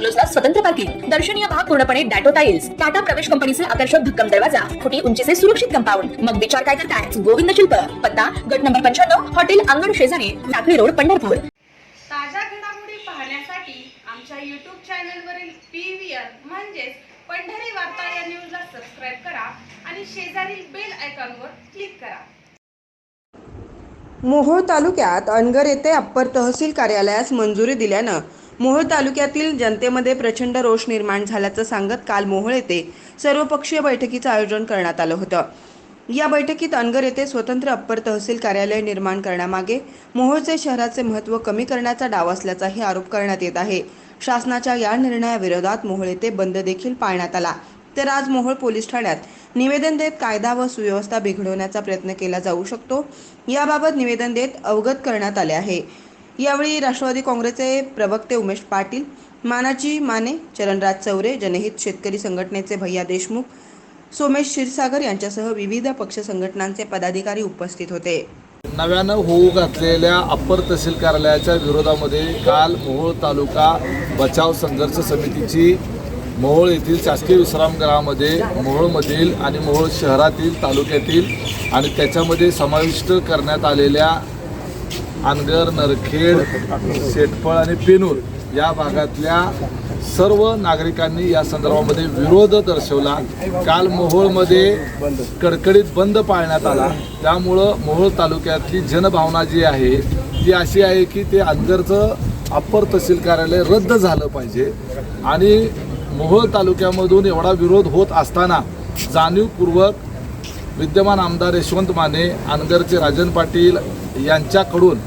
बंगलोजला स्वतंत्र पार्किंग. दर्शनीय भाग पूर्णपणे डॅटो टाइल्स टाटा प्रवेश कंपनीचे आकर्षक भक्कम दरवाजा. फुटी उंचीचे सुरक्षित कंपाऊंड. मग विचार काय करताय? गोविंद शिल्प. पत्ता गट नंबर पंच्याण्णव हॉटेल अंगण शेजारी टाकळी रोड पंढरपूर. ताज्या घडामोडी पाहण्यासाठी आमच्या यूट्यूब चॅनलवरील म्हणजेच पंढरी वार्ता या न्यूजला सबस्क्राईब करा आणि शेजारील बेल आयकॉनवर क्लिक करा. मोहोळ तालुक्यात अनगर येथे अप्पर तहसील कार्यालयास मंजुरी दिल्यानं मोहोळ तालुक्यातील जनतेमध्ये प्रचंड रोष निर्माण झाल्याचं सांगत काल मोहोळ येथे सर्वपक्षीय बैठकीचं आयोजन करण्यात आलं होतं. या बैठकीत अनगर येथे स्वतंत्र अप्पर तहसील कार्यालय निर्माण करण्यामागे मोहोळचे शहराचे महत्त्व कमी करण्याचा डाव असल्याचाही आरोप करण्यात येत आहे. शासनाच्या या निर्णयाविरोधात मोहोळ येथे बंद देखील पाळण्यात आला. तर आज मोहोळ पोलीस ठाण्यात निवेदन देत कायदा व सुव्यवस्था बिघडवण्याचा प्रयत्न केला जाऊ शकतो. याबाबत निवेदन देत अवगत करण्यात आले आहे. यावेळी राष्ट्रवादी काँग्रेसचे प्रवक्ते उमेश पाटील मानाजी माने चरणराज चौरे जनहित शेतकरी संघटनेचे भैया देशमुख सोमेश क्षीरसागर यांच्यासह विविध पक्ष संघटनांचे पदाधिकारी उपस्थित होते. नव्यानं होऊ घातलेल्या अप्पर तहसील कार्यालयाच्या विरोधामध्ये काल मोहोळ तालुका बचाव संघर्ष समितीची मोहोळ येथील शासकीय विश्रामगृहामध्ये मोहोळमधील आणि मोहोळ शहरातील तालुक्यातील आणि त्याच्यामध्ये समाविष्ट करण्यात आलेल्या अनगर नरखेड शेटफळ आणि पेनूर या भागातल्या सर्व नागरिकांनी या संदर्भामध्ये विरोध दर्शवला. काल मोहोळमध्ये कडकडीत बंद पाळण्यात आला. त्यामुळं मोहोळ तालुक्यातली जनभावना जी आहे ती अशी आहे की ते अनगरचं अप्पर तहसील कार्यालय रद्द झालं पाहिजे. आणि मोहोळ तालुक्यामधून एवढा विरोध होत असताना जाणीवपूर्वक विद्यमान आमदार यशवंत माने अनगरचे राजन पाटील यांच्याकडून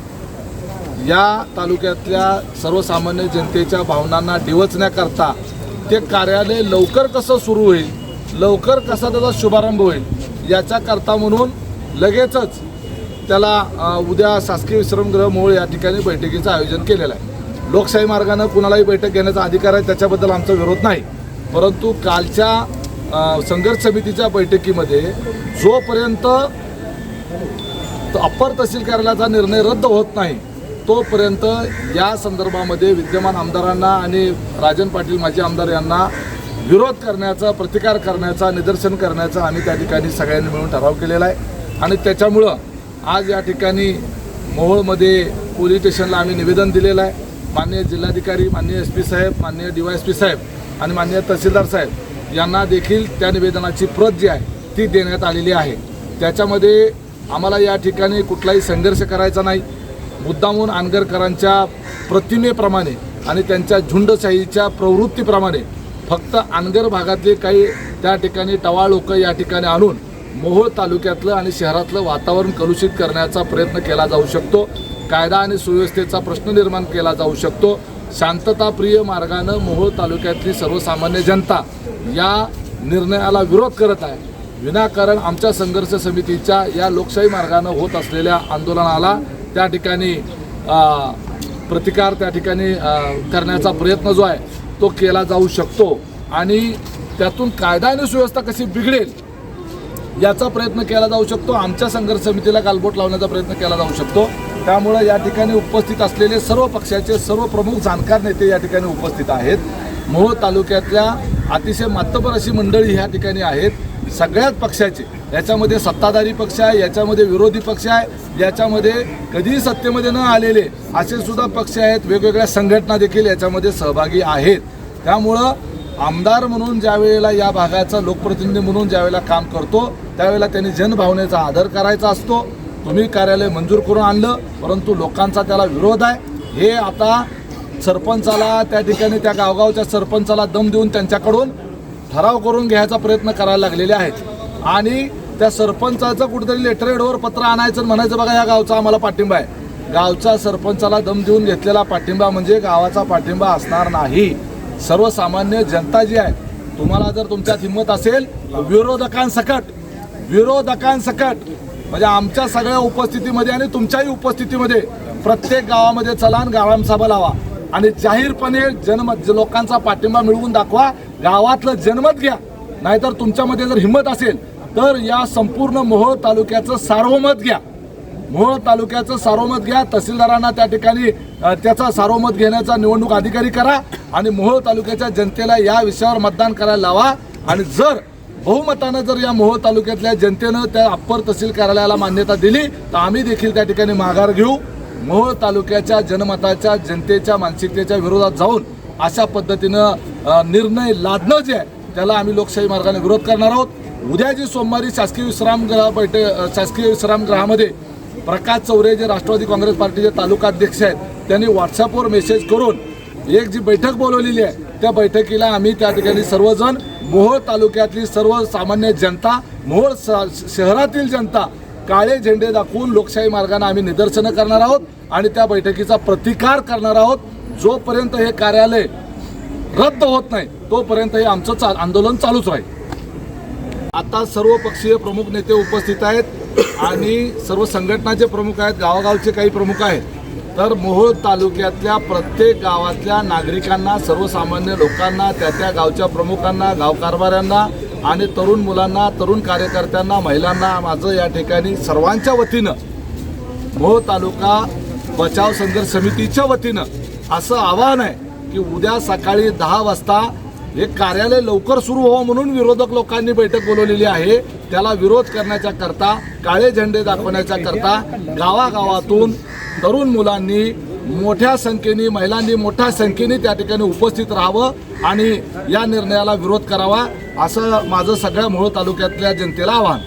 या तालुक्यातल्या सर्वसामान्य जनतेच्या भावनांना डिवचण्याकरता ते कार्यालय लवकर कसं सुरू होईल लवकर कसा त्याचा शुभारंभ होईल याच्याकरता म्हणून लगेचच त्याला उद्या शासकीय विश्रमगृह मोहोळ या ठिकाणी बैठकीचं आयोजन केलेलं आहे. लोकशाही मार्गानं कुणालाही बैठक घेण्याचा अधिकार आहे त्याच्याबद्दल आमचा विरोध नाही. परंतु कालच्या संघर्ष समितीच्या बैठकीमध्ये जोपर्यंत अप्पर तहसील कार्यालयाचा निर्णय रद्द होत नाही तोपर्यंत या संदर्भामध्ये विद्यमान आमदारांना आणि राजन पाटील माजी आमदार यांना विरोध करण्याचा प्रतिकार करण्याचा निदर्शन करण्याचा आम्ही त्या ठिकाणी सगळ्यांनी मिळून ठराव केलेला आहे. आणि त्याच्यामुळं आज या ठिकाणी मोहोळमध्ये पोलीस स्टेशनला आम्ही निवेदन दिलेलं आहे. माननीय जिल्हाधिकारी माननीय एस पी साहेब माननीय डी वाय एस पी साहेब आणि माननीय तहसीलदार साहेब यांना देखील त्या निवेदनाची प्रत जी आहे ती देण्यात आलेली आहे. त्याच्यामध्ये आम्हाला या ठिकाणी कुठलाही संघर्ष करायचा नाही. मुद्दामून आनगरकरांच्या प्रतिमेप्रमाणे आणि त्यांच्या झुंडशाहीच्या प्रवृत्तीप्रमाणे फक्त आनगर भागातले काही त्या ठिकाणी टवाळ लोक या ठिकाणी आणून मोहोळ तालुक्यातलं आणि शहरातलं वातावरण कलुषित करण्याचा प्रयत्न केला जाऊ शकतो. कायदा आणि सुव्यवस्थेचा प्रश्न निर्माण केला जाऊ शकतो. शांतताप्रिय मार्गानं मोहोळ तालुक्यातली सर्वसामान्य जनता या निर्णयाला विरोध करत आहे. विनाकारण आमच्या संघर्ष समितीच्या या लोकशाही मार्गानं होत असलेल्या आंदोलनाला त्या ठिकाणी प्रतिकार त्या ठिकाणी करण्याचा प्रयत्न जो आहे तो केला जाऊ शकतो. आणि त्यातून कायदा आणि सुव्यवस्था कशी बिघडेल याचा प्रयत्न केला जाऊ शकतो. आमच्या संघर्ष समितीला गालबोट लावण्याचा प्रयत्न केला जाऊ शकतो. त्यामुळं या ठिकाणी उपस्थित असलेले सर्व पक्षाचे सर्व प्रमुख जाणकार नेते या ठिकाणी उपस्थित आहेत. मोहोळ तालुक्यातल्या अतिशय मातबर अशी मंडळी ह्या ठिकाणी आहेत. सगळ्याच पक्षाचे याच्यामध्ये सत्ताधारी पक्ष आहे याच्यामध्ये विरोधी पक्ष आहे याच्यामध्ये कधीही सत्तेमध्ये न आलेले असे सुद्धा पक्ष आहेत वेगवेगळ्या संघटना देखील याच्यामध्ये सहभागी आहेत. त्यामुळं आमदार म्हणून ज्यावेळेला या भागाचा लोकप्रतिनिधी म्हणून ज्यावेळेला काम करतो त्यावेळेला त्यांनी जनभावनेचा आदर करायचा असतो. तुम्ही कार्यालय मंजूर करून आणलं परंतु लोकांचा त्याला विरोध आहे. हे आता सरपंचाला त्या ठिकाणी त्या गावगावच्या सरपंचाला दम देऊन त्यांच्याकडून ठराव करून घ्यायचा प्रयत्न करायला लागलेले आहेत. आणि त्या सरपंचाचं कुठेतरी लेटरहेडवर पत्र आणायचं म्हणायचं बघा या गावचा आम्हाला पाठिंबा आहे. गावच्या सरपंचाला दम देऊन घेतलेला पाठिंबा म्हणजे गावाचा पाठिंबा असणार नाही. सर्वसामान्य जनता जी आहे तुम्हाला जर तुमच्यात हिंमत असेल विरोधकांसकट विरोधकांसकट म्हणजे आमच्या सगळ्या उपस्थितीमध्ये आणि तुमच्याही उपस्थितीमध्ये प्रत्येक गावामध्ये चलान ग्रामसभा लावा. आणि जाहीरपणे जनमत लोकांचा पाठिंबा मिळवून दाखवा. गावातलं जनमत घ्या. नाहीतर तुमच्यामध्ये जर हिंमत असेल तर या संपूर्ण मोहोळ तालुक्याचं सार्वमत घ्या. मोहोळ तालुक्याचं सार्वमत घ्या. तहसीलदारांना त्या ठिकाणी त्याचा सार्वमत घेण्याचा निवडणूक अधिकारी करा आणि मोहोळ तालुक्याच्या जनतेला या विषयावर मतदान करायला लावा. आणि जर बहुमतानं जर या मोहोळ तालुक्यातल्या जनतेनं त्या अप्पर तहसील कार्यालयाला मान्यता दिली तर आम्ही देखील त्या ठिकाणी माघार घेऊ. मोहोळ तालुक्याच्या जनमताच्या जनतेच्या मानसिकतेच्या विरोधात जाऊन अशा पद्धतीनं निर्णय लादणं जे आहे त्याला आम्ही लोकशाही मार्गाने विरोध करणार आहोत. उद्या जी सोमवारी शासकीय विश्रामगृह बैठक शासकीय विश्रामगृहामध्ये प्रकाश चौरे जे राष्ट्रवादी काँग्रेस पार्टीचे तालुकाध्यक्ष आहेत त्यांनी व्हॉट्सअपवर मेसेज करून एक जी बैठक बोलवलेली आहे त्या बैठकीला आम्ही त्या ठिकाणी सर्वजण मोहोळ तालुक्यातली सर्वसामान्य जनता मोहोळ शहरातील जनता काळे झेंडे दाखवून लोकशाही मार्गाने आम्ही निदर्शनं करणार आहोत आणि त्या बैठकीचा प्रतिकार करणार आहोत. जोपर्यंत हे कार्यालय रद्द होत नाही तोपर्यंत हे आमचं चा आंदोलन चालूच राहील. आता सर्व पक्षीय प्रमुख नेते उपस्थित आहेत आणि सर्व संघटनाचे प्रमुख आहेत गावागावचे काही प्रमुख आहेत. तर मोहोळ तालुक्यातल्या प्रत्येक गावातल्या नागरिकांना सर्वसामान्य लोकांना त्या त्या गावच्या प्रमुखांना गाव कारभाऱ्यांना आणि तरुण मुलांना तरुण कार्यकर्त्यांना महिलांना माझं या ठिकाणी सर्वांच्या वतीनं मोहोळ तालुका बचाव संघर्ष समितीच्या वतीनं असं आवाहन आहे की उद्या सकाळी दहा वाजता हे कार्यालय लवकर सुरू व्हावं म्हणून विरोधक लोकांनी बैठक बोलवलेली आहे. त्याला विरोध करण्याच्या करता काळे झेंडे दाखवण्याच्या करता गावागावातून तरुण मुलांनी मोठ्या संख्येने महिलांनी मोठ्या संख्येने त्या ठिकाणी उपस्थित राहावं आणि या निर्णयाला विरोध करावा असं माझं सगळ्या मोहोळ तालुक्यातल्या जनतेला आवाहन.